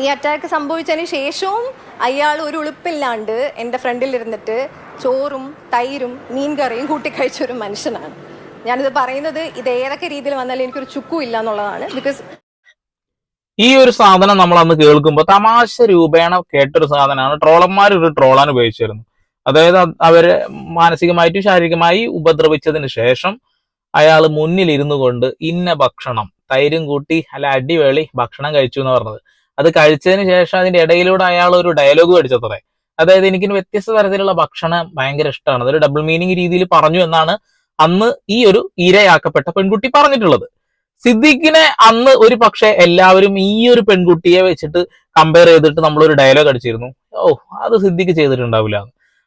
ഈ അറ്റാക്ക് സംഭവിച്ചതിന് ശേഷവും അയാൾ ഒരു ഉളുപ്പില്ലാണ്ട് എന്റെ ഫ്രണ്ടിൽ ഇരുന്നിട്ട് ചോറും തൈരും മീൻകറിയും കൂട്ടിക്കഴിച്ച ഒരു മനുഷ്യനാണ്. ഞാനിത് പറയുന്നത് ഇത് ഏതൊക്കെ രീതിയിൽ വന്നാലും എനിക്കൊരു ചുക്കും ഇല്ല എന്നുള്ളതാണ്. ബിക്കോസ് ഈ ഒരു സാധനം നമ്മൾ അന്ന് കേൾക്കുമ്പോൾ തമാശ രൂപേണ കേട്ടൊരു സാധനമാണ്. ട്രോളന്മാർ ഒരു ട്രോളാൻ ഉപയോഗിച്ചിരുന്നു അതായത് അവരെ മാനസികമായിട്ടും ശാരീരികമായി ഉപദ്രവിച്ചതിന് ശേഷം അയാൾ മുന്നിലിരുന്നു കൊണ്ട് ഇന്ന ഭക്ഷണം തൈരും കൂട്ടി അല്ല അടിവേളി ഭക്ഷണം കഴിച്ചു എന്ന് പറഞ്ഞത്. അത് കഴിച്ചതിന് ശേഷം അതിന്റെ ഇടയിലൂടെ അയാൾ ഒരു ഡയലോഗ് പഠിച്ചത്രേ അതായത് എനിക്ക് വ്യത്യസ്ത തരത്തിലുള്ള ഭക്ഷണം ഭയങ്കര ഇഷ്ടമാണ്. അതൊരു ഡബിൾ മീനിങ് രീതിയിൽ പറഞ്ഞു എന്നാണ് അന്ന് ഈ ഒരു ഇരയാക്കപ്പെട്ട പെൺകുട്ടി പറഞ്ഞിട്ടുള്ളത്. സിദ്ദീഖിനെ അന്ന് ഒരു പക്ഷെ എല്ലാവരും ഈ ഒരു പെൺകുട്ടിയെ വെച്ചിട്ട് കമ്പയർ ചെയ്തിട്ട് നമ്മളൊരു ഡയലോഗ് അടിച്ചിരുന്നു. ഓ അത് സിദ്ദിഖ് ചെയ്തിട്ടുണ്ടാവില്ല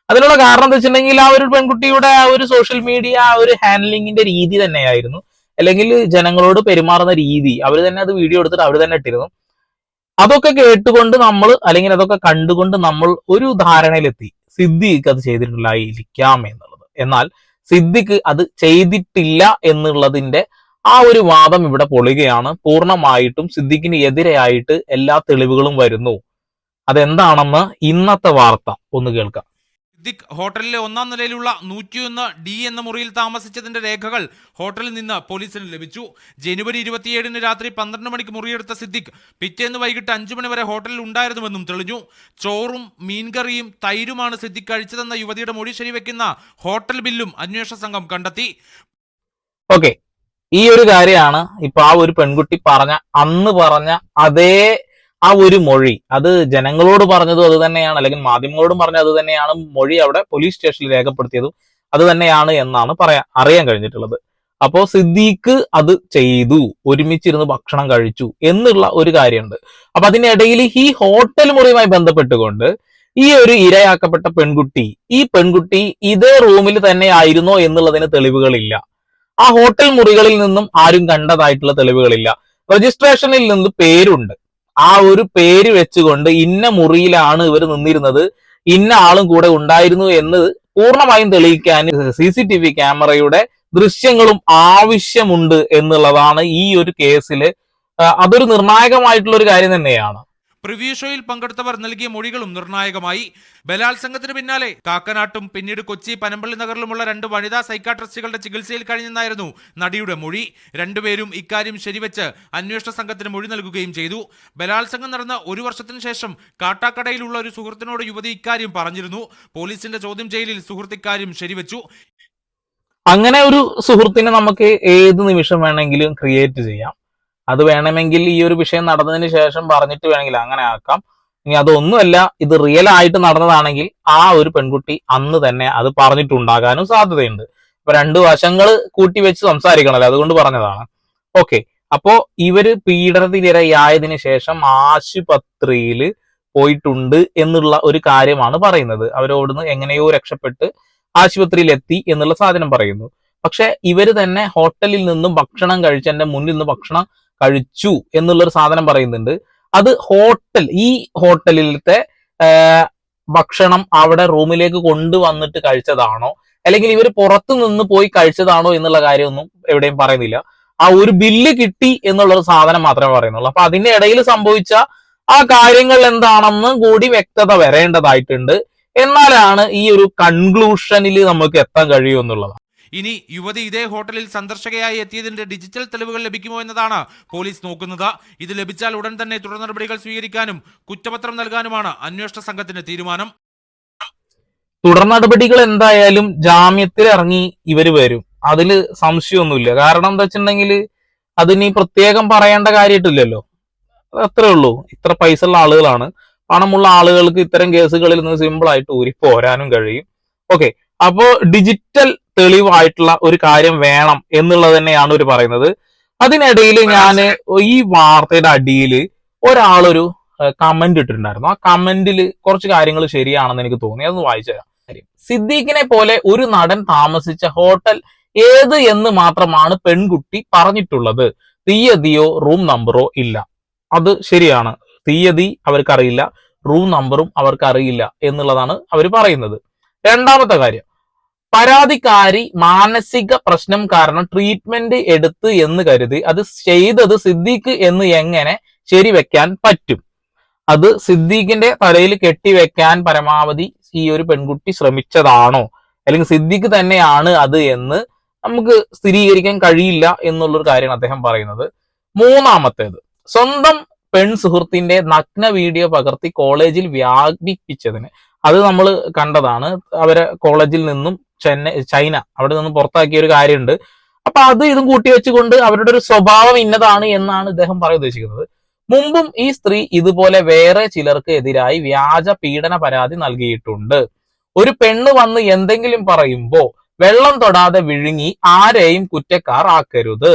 അതിനുള്ള കാരണം എന്താ വെച്ചിട്ടുണ്ടെങ്കിൽ ആ ഒരു പെൺകുട്ടിയുടെ ആ ഒരു സോഷ്യൽ മീഡിയ ആ ഒരു ഹാൻഡ്ലിങ്ങിന്റെ രീതി തന്നെയായിരുന്നു. അല്ലെങ്കിൽ ജനങ്ങളോട് പെരുമാറുന്ന രീതി അവർ തന്നെ അത് വീഡിയോ എടുത്തിട്ട് അവർ തന്നെ ഇട്ടിരുന്നു. അതൊക്കെ കേട്ടുകൊണ്ട് നമ്മൾ അല്ലെങ്കിൽ അതൊക്കെ കണ്ടുകൊണ്ട് നമ്മൾ ഒരു ധാരണയിലെത്തി. സിദ്ധിക്ക് അത് ചെയ്തിട്ടില്ലായിരിക്കാം എന്നുള്ളത്. എന്നാൽ സിദ്ദിഖ് അത് ചെയ്തിട്ടില്ല എന്നുള്ളതിന്റെ ആ ഒരു വാദം ഇവിടെ പൊളികയാണ് പൂർണമായിട്ടും സിദ്ദിഖിന് എതിരെയായിട്ട് എല്ലാ തെളിവുകളും വരുന്നു. അതെന്താണെന്ന് ഇന്നത്തെ വാർത്ത ഒന്ന് കേൾക്കാം. സിദ്ദിഖ് ഹോട്ടലിലെ ഒന്നാം നിലയിലുള്ള നൂറ്റിയൊന്ന് ഡി എന്ന മുറിയിൽ താമസിച്ചതിന്റെ രേഖകൾ ഹോട്ടലിൽ നിന്ന് പോലീസിന് ലഭിച്ചു. ജനുവരി ഇരുപത്തിയേഴിന് രാത്രി പന്ത്രണ്ട് മണിക്ക് മുറിയെടുത്ത സിദ്ദിഖ് പിറ്റേന്ന് വൈകിട്ട് അഞ്ചു മണി വരെ ഹോട്ടലിൽ ഉണ്ടായിരുന്നുവെന്നും തെളിഞ്ഞു. ചോറും മീൻകറിയും തൈരുമാണ് സിദ്ദിഖ് കഴിച്ചതെന്ന യുവതിയുടെ മൊഴി ശരിവെക്കുന്ന ഹോട്ടൽ ബില്ലും അന്വേഷണ സംഘം കണ്ടെത്തി. ഓക്കെ. ഈ ഒരു കാര്യമാണ് ഇപ്പൊ ആ ഒരു പെൺകുട്ടി പറഞ്ഞ അന്ന് പറഞ്ഞ അതേ ആ ഒരു മൊഴി. അത് ജനങ്ങളോട് പറഞ്ഞതും അത് തന്നെയാണ്. അല്ലെങ്കിൽ മാധ്യമങ്ങളോടും പറഞ്ഞത് അത് തന്നെയാണ് മൊഴി അവിടെ പോലീസ് സ്റ്റേഷനിൽ രേഖപ്പെടുത്തിയതും അത് തന്നെയാണ് എന്നാണ് പറയാ അറിയാൻ കഴിഞ്ഞിട്ടുള്ളത്. അപ്പോ സിദ്ദീഖ് അത് ചെയ്തു. ഒരുമിച്ചിരുന്ന് ഭക്ഷണം കഴിച്ചു എന്നുള്ള ഒരു കാര്യമുണ്ട്. അപ്പൊ അതിനിടയിൽ ഈ ഹോട്ടൽ മുറിയുമായി ബന്ധപ്പെട്ടുകൊണ്ട് ഈ ഒരു ഇരയാക്കപ്പെട്ട പെൺകുട്ടി ഈ പെൺകുട്ടി ഇതേ റൂമിൽ തന്നെ ആയിരുന്നോ എന്നുള്ളതിന് തെളിവുകളില്ല. ആ ഹോട്ടൽ മുറികളിൽ നിന്നും ആരും കണ്ടതായിട്ടുള്ള തെളിവുകളില്ല. രജിസ്ട്രേഷനിൽ നിന്ന് പേരുണ്ട്. ആ ഒരു പേര് വെച്ചുകൊണ്ട് ഇന്ന മുറിയിലാണ് ഇവർ നിന്നിരുന്നത്. ഇന്ന ആളും കൂടെ ഉണ്ടായിരുന്നു എന്ന് പൂർണമായും തെളിയിക്കാൻ സി സി ടി വി ക്യാമറയുടെ ദൃശ്യങ്ങളും ആവശ്യമുണ്ട് എന്നുള്ളതാണ് ഈ ഒരു കേസിൽ അതൊരു നിർണായകമായിട്ടുള്ള ഒരു കാര്യം തന്നെയാണ്. പ്രിവ്യൂ ഷോയിൽ പങ്കെടുത്തവർ നൽകിയ മൊഴികളും നിർണായകമായി. ബലാത്സംഗത്തിന് പിന്നാലെ കാക്കനാട്ടും പിന്നീട് കൊച്ചി പനമ്പള്ളി നഗറിലുമുള്ള രണ്ട് വനിതാ സൈക്കാട്രിസ്റ്റുകളുടെ ചികിത്സയിൽ കഴിഞ്ഞെന്നായിരുന്നു നടിയുടെ മൊഴി. രണ്ടുപേരും ഇക്കാര്യം ശരിവെച്ച് അന്വേഷണ സംഘത്തിന് മൊഴി നൽകുകയും ചെയ്തു. ബലാത്സംഗം നടന്ന ഒരു വർഷത്തിന് ശേഷം കാട്ടാക്കടയിലുള്ള ഒരു സുഹൃത്തിനോട് യുവതി ഇക്കാര്യം പറഞ്ഞിരുന്നു. പോലീസിന്റെ ചോദ്യം ചെയ്യലിൽ സുഹൃത്ത് ഇക്കാര്യം ശരിവെച്ചു. അങ്ങനെ ഒരു സുഹൃത്തിനെ നമുക്ക് ഏത് നിമിഷം വേണമെങ്കിലും ക്രിയേറ്റ് ചെയ്യാം. അത് വേണമെങ്കിൽ ഈ ഒരു വിഷയം നടന്നതിന് ശേഷം പറഞ്ഞിട്ട് വേണമെങ്കിൽ അങ്ങനെ ആക്കാം. ഇനി അതൊന്നുമല്ല ഇത് റിയൽ ആയിട്ട് നടന്നതാണെങ്കിൽ ആ ഒരു പെൺകുട്ടി അന്ന് തന്നെ അത് പറഞ്ഞിട്ടുണ്ടാകാനും സാധ്യതയുണ്ട്. ഇപ്പൊ രണ്ട് വശങ്ങൾ കൂട്ടി വെച്ച് സംസാരിക്കണല്ലോ അതുകൊണ്ട് പറഞ്ഞതാണ്. ഓക്കെ അപ്പോ ഇവർ പീഡനത്തിനിരയായതിനു ശേഷം ആശുപത്രിയിൽ പോയിട്ടുണ്ട് എന്നുള്ള ഒരു കാര്യമാണ് പറയുന്നത്. അവരോടുന്ന് എങ്ങനെയോ രക്ഷപ്പെട്ട് ആശുപത്രിയിൽ എത്തി എന്നുള്ള സാധനം പറയുന്നു. പക്ഷെ ഇവർ തന്നെ ഹോട്ടലിൽ നിന്നും ഭക്ഷണം കഴിച്ച് എന്റെ മുന്നിൽ നിന്ന് ഭക്ഷണം കഴിച്ചു എന്നുള്ളൊരു സാധനം പറയുന്നുണ്ട്. അത് ഹോട്ടൽ ഈ ഹോട്ടലിലത്തെ ഭക്ഷണം അവിടെ റൂമിലേക്ക് കൊണ്ടുവന്നിട്ട് കഴിച്ചതാണോ? അല്ലെങ്കിൽ ഇവർ പുറത്തു നിന്ന് പോയി കഴിച്ചതാണോ എന്നുള്ള കാര്യമൊന്നും എവിടെയും പറയുന്നില്ല. ആ ഒരു ബില്ല് കിട്ടി എന്നുള്ള സാധനം മാത്രമേ പറയുന്നുള്ളൂ. അപ്പൊ അതിന്റെ ഇടയിൽ സംഭവിച്ച ആ കാര്യങ്ങൾ എന്താണെന്ന് കൂടി വ്യക്തത വരേണ്ടതായിട്ടുണ്ട്. എന്നാലാണ് ഈ ഒരു കൺക്ലൂഷനിൽ നമുക്ക് എത്താൻ കഴിയൂ എന്നുള്ളത്. ഇനി യുവതി ഇതേ ഹോട്ടലിൽ സന്ദർശകയായി എത്തിയതിന്റെ ഡിജിറ്റൽ തെളിവുകൾ ലഭിക്കുമോ എന്നതാണ് പോലീസ് നോക്കുന്നത്. ഇത് ലഭിച്ചാൽ ഉടൻ തന്നെ തുടർ നടപടികൾ സ്വീകരിക്കാനും കുറ്റപത്രം നൽകാനുമാണ് അന്വേഷണ സംഘത്തിന്റെ തീരുമാനം. തുടർ നടപടികൾ എന്തായാലും ജാമ്യത്തിൽ ഇറങ്ങി ഇവർ വരും. അതിൽ സംശയമൊന്നുമില്ല. കാരണം എന്താ വെച്ചിട്ടുണ്ടെങ്കിൽ അതിനി പ്രത്യേകം പറയേണ്ട കാര്യമായിട്ടില്ലല്ലോ. അത്രേ ഉള്ളൂ. ഇത്ര പൈസ ഉള്ള ആളുകളാണ്. പണമുള്ള ആളുകൾക്ക് ഇത്തരം കേസുകളിൽ നിന്ന് സിമ്പിൾ ആയിട്ട് ഊരി പോരാനും കഴിയും. ഓക്കെ അപ്പോ ഡിജിറ്റൽ തെളിവായിട്ടുള്ള ഒരു കാര്യം വേണം എന്നുള്ളത് തന്നെയാണ് ഇവർ പറയുന്നത്. അതിനിടയിൽ ഞാൻ ഈ വാർത്തയുടെ അടിയിൽ ഒരാളൊരു കമന്റ് ഇട്ടിട്ടുണ്ടായിരുന്നു. ആ കമന്റിൽ കുറച്ച് കാര്യങ്ങൾ ശരിയാണെന്ന് എനിക്ക് തോന്നി. അതൊന്ന് വായിച്ചു തരാം. സിദ്ദീഖിനെ പോലെ ഒരു നടൻ താമസിച്ച ഹോട്ടൽ ഏത് എന്ന് മാത്രമാണ് പെൺകുട്ടി പറഞ്ഞിട്ടുള്ളത്. തീയതിയോ റൂം നമ്പറോ ഇല്ല. അത് ശരിയാണ്. തീയതി അവർക്കറിയില്ല. റൂം നമ്പറും അവർക്കറിയില്ല എന്നുള്ളതാണ് അവർ പറയുന്നത്. രണ്ടാമത്തെ കാര്യം. പരാതിക്കാരി മാനസിക പ്രശ്നം കാരണം ട്രീറ്റ്മെന്റ് എടുത്ത് എന്ന് കരുതി അത് ചെയ്തത് സിദ്ദീഖ് എന്ന് എങ്ങനെ ശരിവെക്കാൻ പറ്റും? അത് സിദ്ദീഖിന്റെ തലയിൽ കെട്ടിവെക്കാൻ പരമാവധി ഈ ഒരു പെൺകുട്ടി ശ്രമിച്ചതാണോ? അല്ലെങ്കിൽ സിദ്ദീഖ് തന്നെയാണ് അത് എന്ന് നമുക്ക് സ്ഥിരീകരിക്കാൻ കഴിയില്ല എന്നുള്ളൊരു കാര്യമാണ് അദ്ദേഹം പറയുന്നത്. മൂന്നാമത്തേത് സ്വന്തം പെൺ സുഹൃത്തിന്റെ നഗ്ന വീഡിയോ പകർത്തി കോളേജിൽ വ്യാപിപ്പിച്ചതിന് അത് നമ്മൾ കണ്ടതാണ്. അവരെ കോളേജിൽ നിന്നും ചെന്നൈ ചൈന അവിടെ നിന്നും പുറത്താക്കിയ ഒരു കാര്യമുണ്ട്. അപ്പൊ അത് ഇതും കൂട്ടി വെച്ചുകൊണ്ട് അവരുടെ ഒരു സ്വഭാവം ഇന്നതാണ് എന്നാണ് ഇദ്ദേഹം പറയാൻ ഉദ്ദേശിക്കുന്നത്. മുമ്പും ഈ സ്ത്രീ ഇതുപോലെ വേറെ ചിലർക്ക് എതിരായി വ്യാജ പീഡന പരാതി നൽകിയിട്ടുണ്ട്. ഒരു പെണ്ണ് വന്ന് എന്തെങ്കിലും പറയുമ്പോ വെള്ളം തൊടാതെ വിഴുങ്ങി ആരെയും കുറ്റക്കാർ ആക്കരുത്.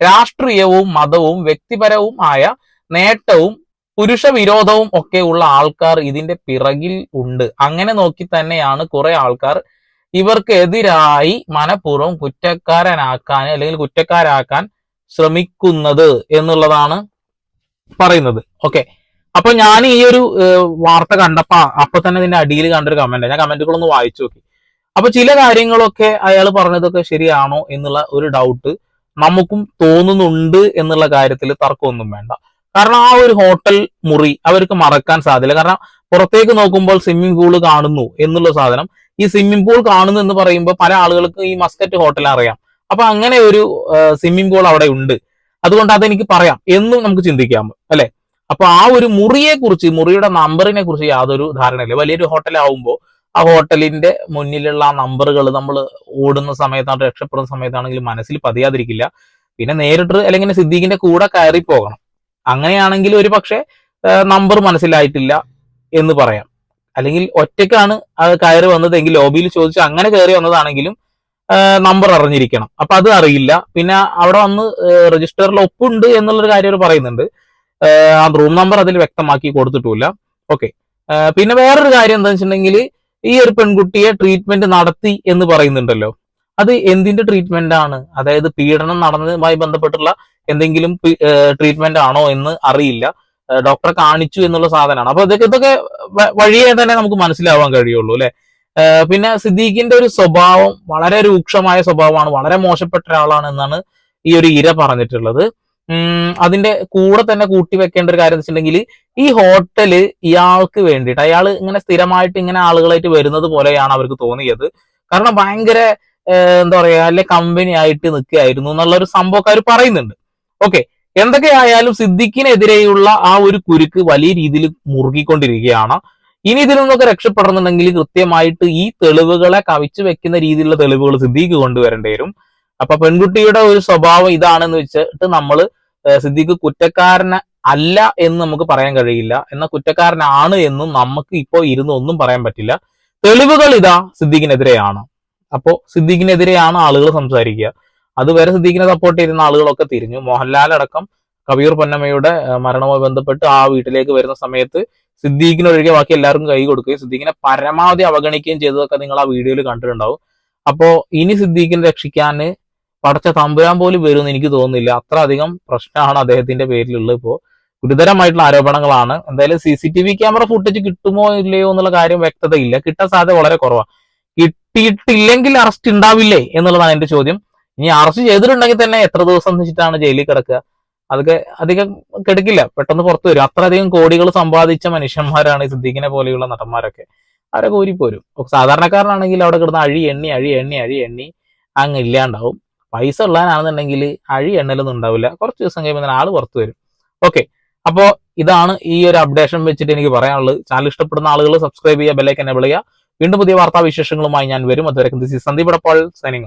രാഷ്ട്രീയവും മതവും വ്യക്തിപരവും ആയ നേട്ടവും പുരുഷ വിരോധവും ഒക്കെ ഉള്ള ആൾക്കാർ ഇതിന്റെ പിറകിൽ ഉണ്ട്. അങ്ങനെ നോക്കി തന്നെയാണ് കുറെ ആൾക്കാർ ഇവർക്കെതിരായി മനഃപൂർവം കുറ്റക്കാരനാക്കാൻ അല്ലെങ്കിൽ കുറ്റക്കാരാക്കാൻ ശ്രമിക്കുന്നത് എന്നുള്ളതാണ് പറയുന്നത്. ഓക്കെ അപ്പൊ ഞാൻ ഈ ഒരു വാർത്ത കണ്ടപ്പോ അപ്പൊ തന്നെ ഇതിന്റെ അടിയിൽ കണ്ടൊരു കമന്റ് ഞാൻ കമന്റുകളൊന്ന് വായിച്ചു നോക്കി. അപ്പൊ ചില കാര്യങ്ങളൊക്കെ അയാൾ പറഞ്ഞതൊക്കെ ശരിയാണോ എന്നുള്ള ഒരു ഡൗട്ട് നമുക്കും തോന്നുന്നുണ്ട് എന്നുള്ള കാര്യത്തിൽ തർക്കമൊന്നും വേണ്ട. കാരണം ആ ഒരു ഹോട്ടൽ മുറി അവർക്ക് മറക്കാൻ സാധ്യത കാരണം പുറത്തേക്ക് നോക്കുമ്പോൾ സ്വിമ്മിംഗ് പൂൾ കാണുന്നു എന്നുള്ള സാധനം. ഈ സ്വിമ്മിംഗ് പൂൾ കാണുന്നു എന്ന് പറയുമ്പോൾ പല ആളുകൾക്ക് ഈ മസ്കറ്റ് ഹോട്ടൽ അറിയാം. അപ്പൊ അങ്ങനെ ഒരു സ്വിമ്മിംഗ് പൂൾ അവിടെ ഉണ്ട്. അതുകൊണ്ട് അതെനിക്ക് പറയാം. എന്നും നമുക്ക് ചിന്തിക്കാം അല്ലെ? അപ്പൊ ആ ഒരു മുറിയെ കുറിച്ച് മുറിയുടെ നമ്പറിനെ കുറിച്ച് യാതൊരു ധാരണയില്ല. വലിയൊരു ഹോട്ടലാവുമ്പോൾ ആ ഹോട്ടലിന്റെ മുന്നിലുള്ള ആ നമ്പറുകൾ നമ്മൾ ഓടുന്ന സമയത്താണ് രക്ഷപ്പെടുന്ന സമയത്താണെങ്കിലും മനസ്സിൽ പതിയാതിരിക്കില്ല. പിന്നെ നേരിട്ട് അല്ലെങ്കിൽ സിദ്ദീഖിന്റെ കൂടെ കയറി പോകണം അങ്ങനെയാണെങ്കിൽ ഒരു പക്ഷേ നമ്പർ മനസ്സിലായിട്ടില്ല എന്ന് പറയാം. അല്ലെങ്കിൽ ഒറ്റയ്ക്കാണ് അത് കയറി വന്നതെങ്കിൽ ലോബിയിൽ ചോദിച്ച് അങ്ങനെ കയറി വന്നതാണെങ്കിലും നമ്പർ അറിഞ്ഞിരിക്കണം. അപ്പൊ അത് അറിയില്ല. പിന്നെ അവിടെ വന്ന് രജിസ്റ്ററിൽ ഒപ്പുണ്ട് എന്നുള്ളൊരു കാര്യം അവർ പറയുന്നുണ്ട്. ആ റൂം നമ്പർ അതിൽ വ്യക്തമാക്കി കൊടുത്തിട്ടില്ല ഓക്കെ പിന്നെ വേറൊരു കാര്യം എന്താ വെച്ചിട്ടുണ്ടെങ്കിൽ ഈ ഒരു പെൺകുട്ടിയെ ട്രീറ്റ്മെന്റ് നടത്തി എന്ന് പറയുന്നുണ്ടല്ലോ. അത് എന്തിന്റെ ട്രീറ്റ്മെന്റ് ആണ്? അതായത് പീഡനം നടന്നതുമായി ബന്ധപ്പെട്ടുള്ള എന്തെങ്കിലും ട്രീറ്റ്മെന്റ് ആണോ എന്ന് അറിയില്ല. ഡോക്ടറെ കാണിച്ചു എന്നുള്ള സാധനമാണ്. അപ്പൊ ഇതൊക്കെ ഇതൊക്കെ വഴിയെ തന്നെ നമുക്ക് മനസ്സിലാവാൻ കഴിയുള്ളൂ അല്ലെ? പിന്നെ സിദ്ദീഖിന്റെ ഒരു സ്വഭാവം വളരെ രൂക്ഷമായ സ്വഭാവമാണ് വളരെ മോശപ്പെട്ട ഒരാളാണ് എന്നാണ് ഈ ഒരു ഇര പറഞ്ഞിട്ടുള്ളത്. അതിന്റെ കൂടെ തന്നെ കൂട്ടി വെക്കേണ്ട ഒരു കാര്യം വെച്ചിട്ടുണ്ടെങ്കിൽ ഈ ഹോട്ടൽ ഇയാൾക്ക് വേണ്ടിയിട്ട് അയാൾ ഇങ്ങനെ സ്ഥിരമായിട്ട് ഇങ്ങനെ ആളുകളായിട്ട് വരുന്നത് പോലെയാണ് അവർക്ക് തോന്നിയത്. കാരണം ഭയങ്കര എന്താ പറയാ അല്ലെ കമ്പനി ആയിട്ട് നിൽക്കുകയായിരുന്നു എന്നുള്ള ഒരു സംഭവമൊക്കെ അവർ പറയുന്നുണ്ട്. ഓക്കെ എന്തൊക്കെയായാലും സിദ്ദിഖിനെതിരെയുള്ള ആ ഒരു കുരുക്ക് വലിയ രീതിയിൽ മുറുകിക്കൊണ്ടിരിക്കുകയാണ്. ഇനി ഇതിൽ നിന്നൊക്കെ രക്ഷപ്പെടണമെന്നുണ്ടെങ്കിൽ കൃത്യമായിട്ട് ഈ തെളിവുകളെ കവിച്ചു വെക്കുന്ന രീതിയിലുള്ള തെളിവുകൾ സിദ്ദീഖ് കൊണ്ടുവരേണ്ടി വരും. അപ്പൊ പെൺകുട്ടിയുടെ ഒരു സ്വഭാവം ഇതാണെന്ന് വെച്ചിട്ട് നമ്മൾ സിദ്ദീഖ് കുറ്റക്കാരന് അല്ല എന്ന് നമുക്ക് പറയാൻ കഴിയില്ല. എന്നാൽ കുറ്റക്കാരനാണ് എന്നും നമുക്ക് ഇപ്പോൾ ഇരുന്ന് ഒന്നും പറയാൻ പറ്റില്ല. തെളിവുകൾ ഇതാ സിദ്ദീഖിനെതിരെയാണ്. അപ്പോ സിദ്ദീഖിനെതിരെയാണ് ആളുകൾ സംസാരിക്കുക. അതുവരെ സിദ്ദീഖിനെ സപ്പോർട്ട് ചെയ്യുന്ന ആളുകളൊക്കെ തിരിഞ്ഞു. മോഹൻലാൽ അടക്കം കബീർ പൊന്നമ്മയുടെ മരണവുമായി ബന്ധപ്പെട്ട് ആ വീട്ടിലേക്ക് വരുന്ന സമയത്ത് സിദ്ദീഖിനൊഴികെ ബാക്കി എല്ലാവർക്കും കൈ കൊടുക്കുകയും സിദ്ദീഖിനെ പരമാവധി അവഗണിക്കുകയും ചെയ്തതൊക്കെ നിങ്ങൾ ആ വീഡിയോയിൽ കണ്ടിട്ടുണ്ടാവും. അപ്പോ ഇനി സിദ്ദീഖിനെ രക്ഷിക്കാൻ പടച്ച തമ്പുരാൻ പോലും വരുമെന്ന് എനിക്ക് തോന്നുന്നില്ല. അത്ര അധികം പ്രശ്നമാണ് അദ്ദേഹത്തിന്റെ പേരിലുള്ളത് ഇപ്പോ. ഗുരുതരമായിട്ടുള്ള ആരോപണങ്ങളാണ്. എന്തായാലും C C T V camera footage കിട്ടുമോ ഇല്ലയോ എന്നുള്ള കാര്യം വ്യക്തതയില്ല. കിട്ടാൻ സാധ്യത വളരെ കുറവാണ് കിട്ടിയിട്ടില്ലെങ്കിൽ അറസ്റ്റ് ഉണ്ടാവില്ലേ എന്നുള്ളതാണ് എന്റെ ചോദ്യം. ഇനി അറസ്റ്റ് ചെയ്തിട്ടുണ്ടെങ്കിൽ തന്നെ എത്ര ദിവസം വെച്ചിട്ടാണ് ജയിലിൽ കിടക്കുക? അതൊക്കെ അധികം കിടക്കില്ല. പെട്ടെന്ന് പുറത്തു വരും. അത്രയധികം കോടികൾ സമ്പാദിച്ച മനുഷ്യന്മാരാണ് ഈ സിദ്ദീഖിനെ പോലെയുള്ള നടന്മാരൊക്കെ. അവരൊക്കെ ഊരിപ്പോരും സാധാരണക്കാരനാണെങ്കിൽ അവിടെ കിടന്ന് അഴി എണ്ണി അഴി എണ്ണി അഴി എണ്ണി അങ്ങ് ഇല്ലാണ്ടാവും. പൈസ ഉള്ളവനാണെന്നുണ്ടെങ്കിൽ അഴി എണ്ണലൊന്നും ഉണ്ടാവില്ല. കുറച്ച് ദിവസം കഴിയുമ്പോൾ ആൾ പുറത്തു വരും. ഓക്കെ. അപ്പോ ഇതാണ് ഈ ഒരു അപ്ഡേഷൻ വെച്ചിട്ട് എനിക്ക് പറയാനുള്ളത്. ചാനൽ ഇഷ്ടപ്പെടുന്ന ആളുകൾ സബ്സ്ക്രൈബ് ചെയ്യുക ബെല്ലൈക്കൻ എനേബിൾ ചെയ്യുക. വീണ്ടും പുതിയ വാർത്താവിശേഷങ്ങളുമായി ഞാൻ വരും. അതുവരെ സന്ദീപ് ഇടപ്പാൾ സൈനിങ്